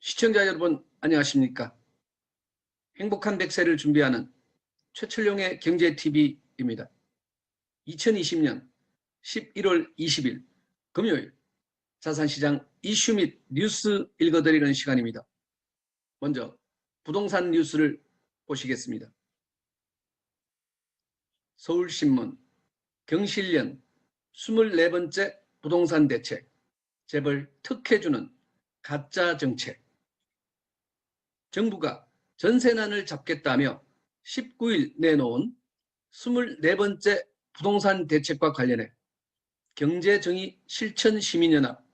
시청자 여러분 안녕하십니까? 행복한 백세를 준비하는 최철용의 경제TV입니다. 2020년 11월 20일 금요일 자산시장 이슈 및 뉴스 읽어드리는 시간입니다. 먼저 부동산 뉴스를 보시겠습니다. 서울신문 경실련 24번째 부동산 대책 재벌 특혜주는 가짜 정책 정부가 전세난을 잡겠다며 19일 내놓은 24번째 부동산 대책과 관련해 경제정의 실천시민연합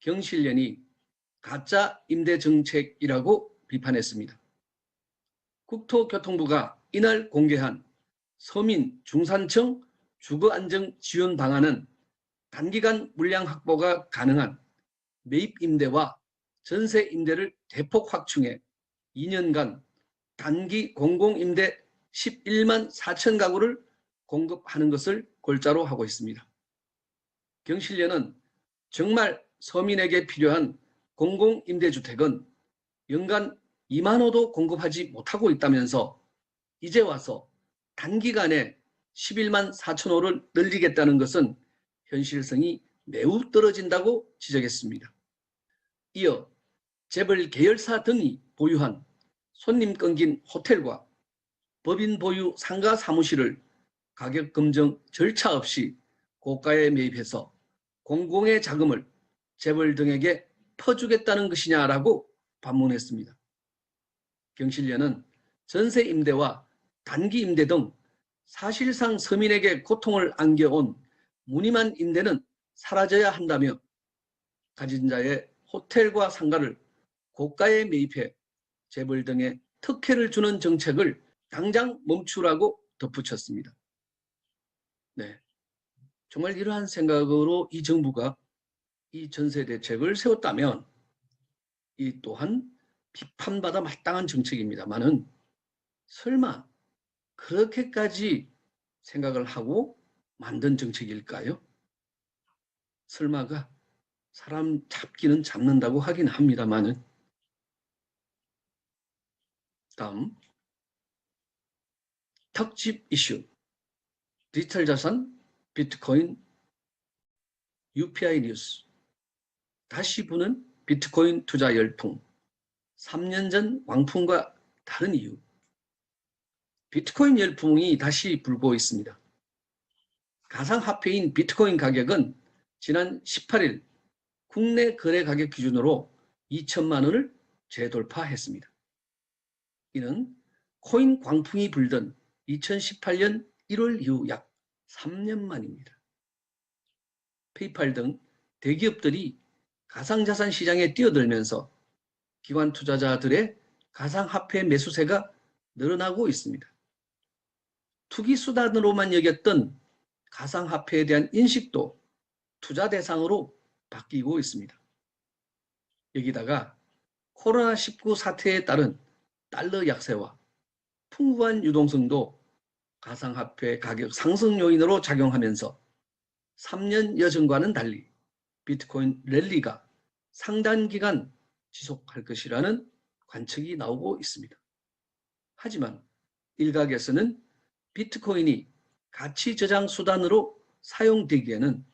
경실련이 가짜 임대 정책이라고 비판했습니다. 국토교통부가 이날 공개한 서민 중산층 주거안정 지원 방안은 단기간 물량 확보가 가능한 매입 임대와 전세 임대를 대폭 확충해 2년간 단기 공공임대 11만 4천 가구를 공급하는 것을 골자로 하고 있습니다. 경실련은 정말 서민에게 필요한 공공임대주택은 연간 2만 호도 공급하지 못하고 있다면서 이제 와서 단기간에 11만 4천 호를 늘리겠다는 것은 현실성이 매우 떨어진다고 지적했습니다. 이어 재벌 계열사 등이 보유한 손님 끊긴 호텔과 법인 보유 상가 사무실을 가격 검증 절차 없이 고가에 매입해서 공공의 자금을 재벌 등에게 퍼주겠다는 것이냐라고 반문했습니다. 경실련은 전세 임대와 단기 임대 등 사실상 서민에게 고통을 안겨온 무늬만 임대는 사라져야 한다며 가진 자의 호텔과 상가를 고가에 매입해 재벌 등의 특혜를 주는 정책을 당장 멈추라고 덧붙였습니다. 네. 정말 이러한 생각으로 이 정부가 이 전세 대책을 세웠다면 이 또한 비판받아 마땅한 정책입니다만은 설마 그렇게까지 생각을 하고 만든 정책일까요? 설마가 사람 잡기는 잡는다고 하긴 합니다만은 다음. 특집 이슈. 디지털 자산 비트코인 UPI 뉴스. 다시 부는 비트코인 투자 열풍. 3년 전 왕풍과 다른 이유. 비트코인 열풍이 다시 불고 있습니다. 가상화폐인 비트코인 가격은 지난 18일 국내 거래 가격 기준으로 2천만 원을 재돌파했습니다. 이는 코인 광풍이 불던 2018년 1월 이후 약 3년 만입니다. 페이팔 등 대기업들이 가상자산 시장에 뛰어들면서 기관 투자자들의 가상화폐 매수세가 늘어나고 있습니다. 투기 수단으로만 여겼던 가상화폐에 대한 인식도 투자 대상으로 바뀌고 있습니다. 여기다가 코로나19 사태에 따른 달러 약세와 풍부한 유동성도 가상화폐 가격 상승 요인으로 작용하면서 3년 여전과는 달리 비트코인 랠리가 상당 기간 지속할 것이라는 관측이 나오고 있습니다. 하지만 일각에서는 비트코인이 가치 저장 수단으로 사용되기에는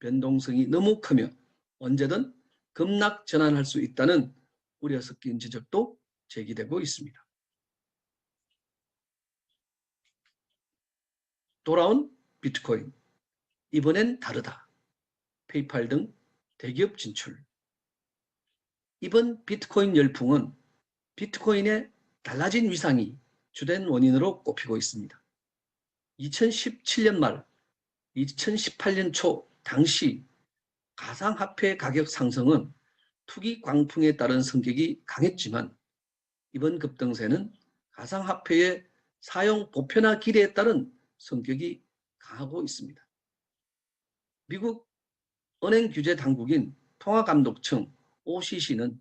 변동성이 너무 크며 언제든 급락 전환할 수 있다는 우려 섞인 지적도 제기되고 있습니다. 돌아온 비트코인. 이번엔 다르다. 페이팔 등 대기업 진출. 이번 비트코인 열풍은 비트코인의 달라진 위상이 주된 원인으로 꼽히고 있습니다. 2017년 말, 2018년 초 당시 가상화폐 가격 상승은 투기 광풍에 따른 성격이 강했지만 이번 급등세는 가상화폐의 사용 보편화 기대에 따른 성격이 강하고 있습니다. 미국 은행 규제 당국인 통화감독청 OCC는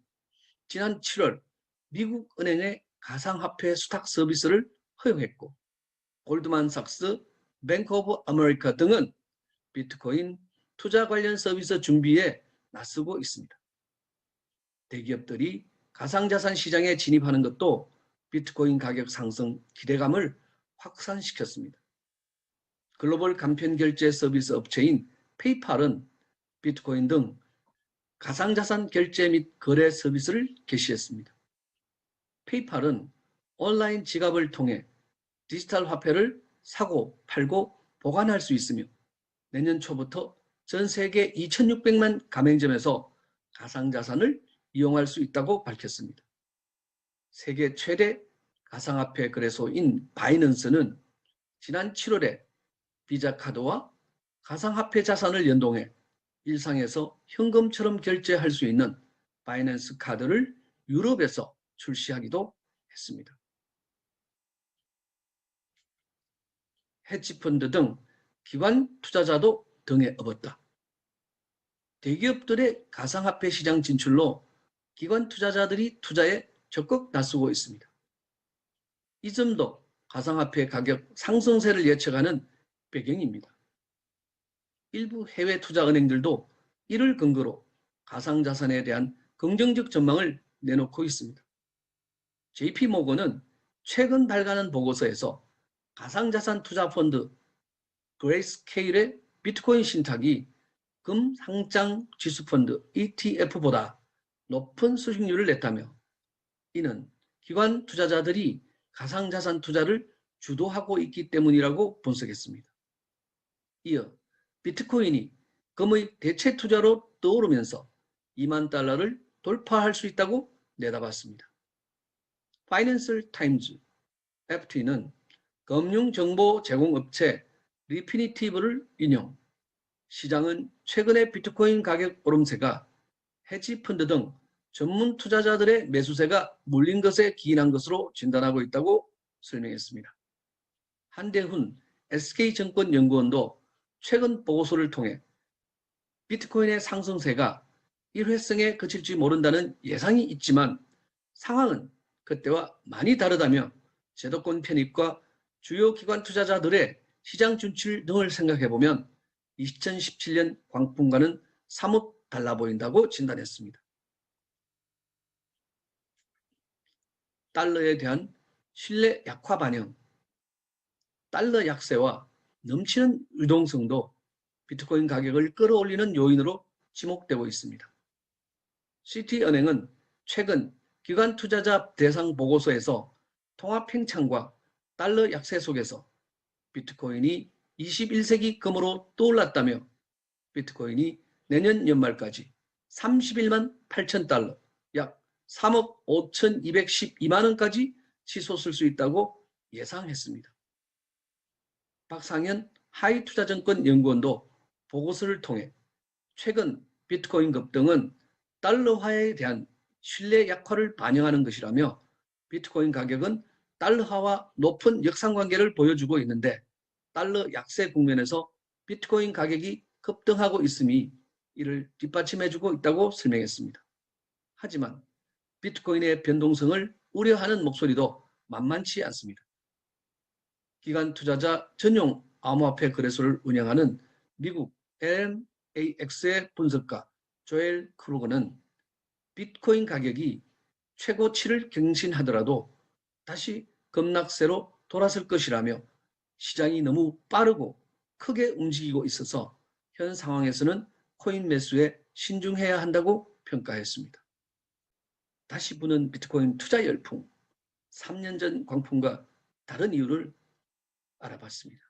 지난 7월 미국 은행의 가상화폐 수탁 서비스를 허용했고 골드만삭스, 뱅크 오브 아메리카 등은 비트코인 투자 관련 서비스 준비에 나서고 있습니다. 대기업들이 가상자산 시장에 진입하는 것도 비트코인 가격 상승 기대감을 확산시켰습니다. 글로벌 간편 결제 서비스 업체인 페이팔은 비트코인 등 가상자산 결제 및 거래 서비스를 개시했습니다. 페이팔은 온라인 지갑을 통해 디지털 화폐를 사고 팔고 보관할 수 있으며 내년 초부터 전 세계 2,600만 가맹점에서 가상자산을 이용할 수 있다고 밝혔습니다. 세계 최대 가상화폐 거래소인 바이낸스는 지난 7월에 비자 카드와 가상화폐 자산을 연동해 일상에서 현금처럼 결제할 수 있는 바이낸스 카드를 유럽에서 출시하기도 했습니다. 헤지펀드 등 기관 투자자도 등에 업었다. 대기업들의 가상화폐 시장 진출로 기관 투자자들이 투자에 적극 나서고 있습니다. 이 점도 가상화폐 가격 상승세를 예측하는 배경입니다. 일부 해외 투자 은행들도 이를 근거로 가상자산에 대한 긍정적 전망을 내놓고 있습니다. JP 모건은 최근 발간한 보고서에서 가상자산 투자 펀드 그레이스케일의 비트코인 신탁이 금 상장 지수 펀드 ETF보다 높은 수익률을 냈다며 이는 기관 투자자들이 가상자산 투자를 주도하고 있기 때문이라고 분석했습니다. 이어 비트코인이 금의 대체 투자로 떠오르면서 2만 달러를 돌파할 수 있다고 내다봤습니다. 파이낸셜 타임즈 FT는 금융정보 제공업체 리피니티브를 인용 시장은 최근의 비트코인 가격 오름세가 헤지펀드 등 전문 투자자들의 매수세가 몰린 것에 기인한 것으로 진단하고 있다고 설명했습니다. 한대훈 SK증권연구원도 최근 보고서를 통해 비트코인의 상승세가 일회성에 그칠지 모른다는 예상이 있지만 상황은 그때와 많이 다르다며 제도권 편입과 주요 기관 투자자들의 시장 진출 등을 생각해 보면 2017년 광풍과는 사뭇 달라 보인다고 진단했습니다. 달러에 대한 신뢰 약화 반영, 달러 약세와 넘치는 유동성도 비트코인 가격을 끌어올리는 요인으로 지목되고 있습니다. 시티은행은 최근 기관 투자자 대상 보고서에서 통합 팽창과 달러 약세 속에서 비트코인이 21세기 금으로 떠올랐다며 비트코인이 내년 연말까지 31만 8천 달러, 약 3억 5,212만 원까지 치솟을 수 있다고 예상했습니다. 박상현 하이투자증권 연구원도 보고서를 통해 최근 비트코인 급등은 달러화에 대한 신뢰 약화를 반영하는 것이라며 비트코인 가격은 달러화와 높은 역상관계를 보여주고 있는데 달러 약세 국면에서 비트코인 가격이 급등하고 있음이 이를 뒷받침해주고 있다고 설명했습니다. 하지만 비트코인의 변동성을 우려하는 목소리도 만만치 않습니다. 기관 투자자 전용 암호화폐 거래소를 운영하는 미국 LMAX의 분석가 조엘 크루거는 비트코인 가격이 최고치를 경신하더라도 다시 급락세로 돌아설 것이라며 시장이 너무 빠르고 크게 움직이고 있어서 현 상황에서는 코인 매수에 신중해야 한다고 평가했습니다. 다시 부는 비트코인 투자 열풍, 3년 전 광풍과 다른 이유를 알아봤습니다.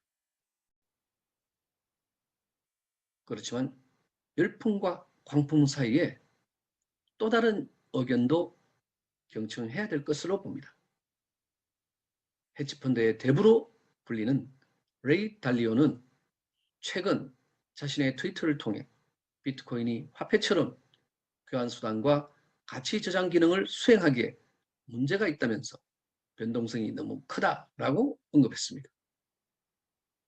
그렇지만 열풍과 광풍 사이에 또 다른 의견도 경청해야 될 것으로 봅니다. 헤지펀드의 대부로 불리는 레이 달리오는 최근 자신의 트위터를 통해 비트코인이 화폐처럼 교환수단과 가치 저장 기능을 수행하기에 문제가 있다면서 변동성이 너무 크다라고 언급했습니다.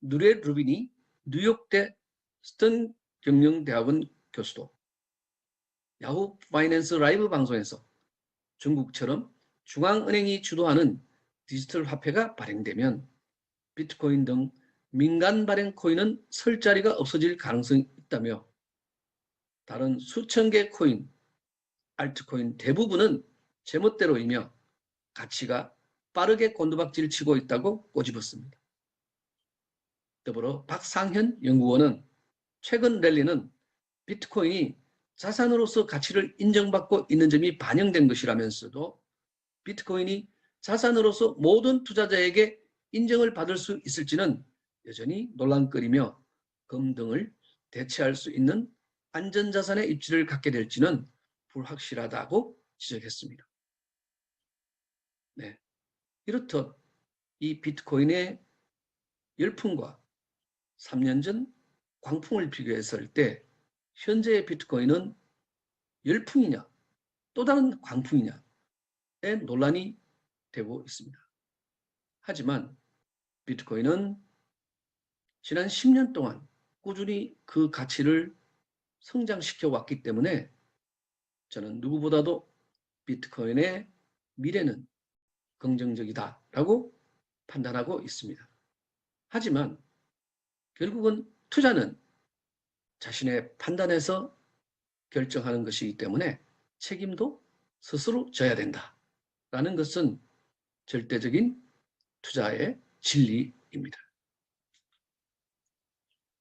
누레 루빈이 뉴욕대 스턴 경영대학원 교수도 야후 파이낸스 라이브 방송에서 중국처럼 중앙은행이 주도하는 디지털 화폐가 발행되면 비트코인 등 민간 발행 코인은 설 자리가 없어질 가능성이 있다며 다른 수천 개 코인, 알트코인 대부분은 제멋대로이며 가치가 빠르게 곤두박질 치고 있다고 꼬집었습니다. 더불어 박상현 연구원은 최근 랠리는 비트코인이 자산으로서 가치를 인정받고 있는 점이 반영된 것이라면서도 비트코인이 자산으로서 모든 투자자에게 인정을 받을 수 있을지는 여전히 논란거리며 금 등을 대체할 수 있는 안전자산의 입지를 갖게 될지는 불확실하다고 지적했습니다. 네. 이렇듯 이 비트코인의 열풍과 3년 전 광풍을 비교했을 때 현재의 비트코인은 열풍이냐 또 다른 광풍이냐에 논란이 되고 있습니다. 하지만 비트코인은 지난 10년 동안 꾸준히 그 가치를 성장시켜 왔기 때문에 저는 누구보다도 비트코인의 미래는 긍정적이다라고 판단하고 있습니다. 하지만 결국은 투자는 자신의 판단에서 결정하는 것이기 때문에 책임도 스스로 져야 된다라는 것은 절대적인 투자의 진리입니다.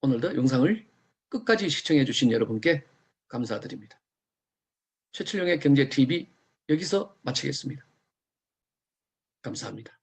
오늘도 영상을 끝까지 시청해 주신 여러분께 감사드립니다. 최철용의 경제TV 여기서 마치겠습니다. 감사합니다.